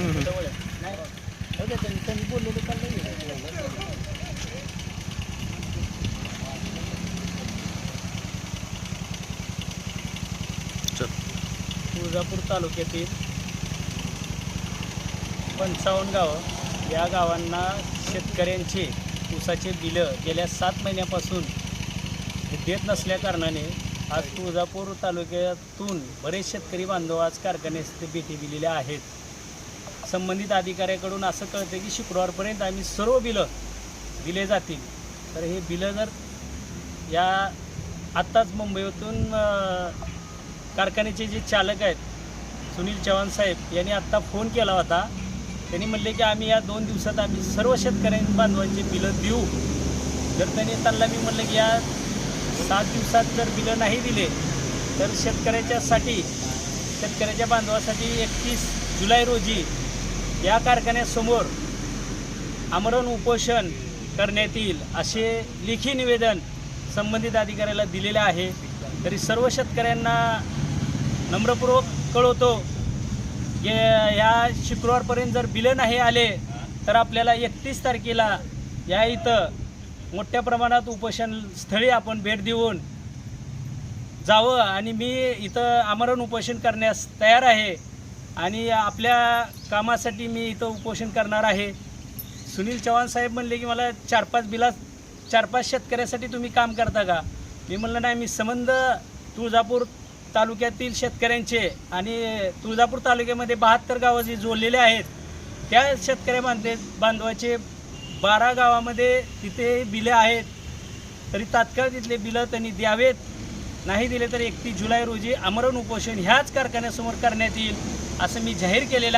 जवळ आहे. नाही जाऊ त्यांनी त्यांनी बोललेलं चाललंय तुळजापूर तालुक्यातील पंचावन्न गावं या गावांना शेतकऱ्यांचे ऊसाचे बिलं गेल्या सात महिन्यापासून देत नसल्याकारणाने आज तुळजापूर तालुक्यातून बरेच शेतकरी बांधव आज कारखान्यास ते भेटी दिलेल्या आहेत संबंधित अधिकाऱ्याकडून असं कळतं की शुक्रवारपर्यंत आम्ही सर्व बिलं दिले जातील. तर हे बिलं जर या आत्ताच मुंबईतून कारखान्याचे जे चालक आहेत सुनील चव्हाण साहेब यांनी आत्ता फोन केला होता. त्यांनी म्हणले की आम्ही या दोन दिवसात आम्ही सर्व शेतकऱ्यांनी बांधवांची बिलं देऊ. जर त्यांनी त्यांना मी म्हणलं की या सात दिवसात जर बिलं नाही दिले तर शेतकऱ्याच्यासाठी शेतकऱ्याच्या बांधवासाठी एकतीस जुलै रोजी या कारखान्यासमोर आमरण उपोषण करण्यात येईल असे लेखी निवेदन संबंधित अधिकाऱ्याला दिलेले आहे. तरी सर्व शेतकऱ्यांना नम्रपूर्वक कळवतो की या शुक्रवारपर्यंत जर बिलं नाही आले तर आपल्याला एकतीस तारखेला या इथं मोठ्या प्रमाणात उपोषण स्थळी आपण भेट देऊन जावं. आणि मी इथं आमरण उपोषण करण्यास तयार आहे. आणि आपल्या कामासाठी मी इथं उपोषण करणार आहे. सुनील चव्हाण साहेब म्हणले की मला चार पाच बिला चार पाच शेतकऱ्यासाठी तुम्ही काम करता का? मी म्हणलं नाही मी संबंध तुळजापूर तालुक्यातील शेतकऱ्यांचे आणि तुळजापूर तालुक्यामध्ये बहात्तर गावं जे जोडलेले आहेत त्या शेतकऱ्या बांधे बांधवाचे बारा गावामध्ये तिथे बिले आहेत. तरी तात्काळ तिथले बिलं त्यांनी द्यावेत. नाही दिले तर एकतीस जुलै रोजी आमरण उपोषण ह्याच कारखान्यासमोर करण्यात येईल असं मी जाहीर केलेलं आहे.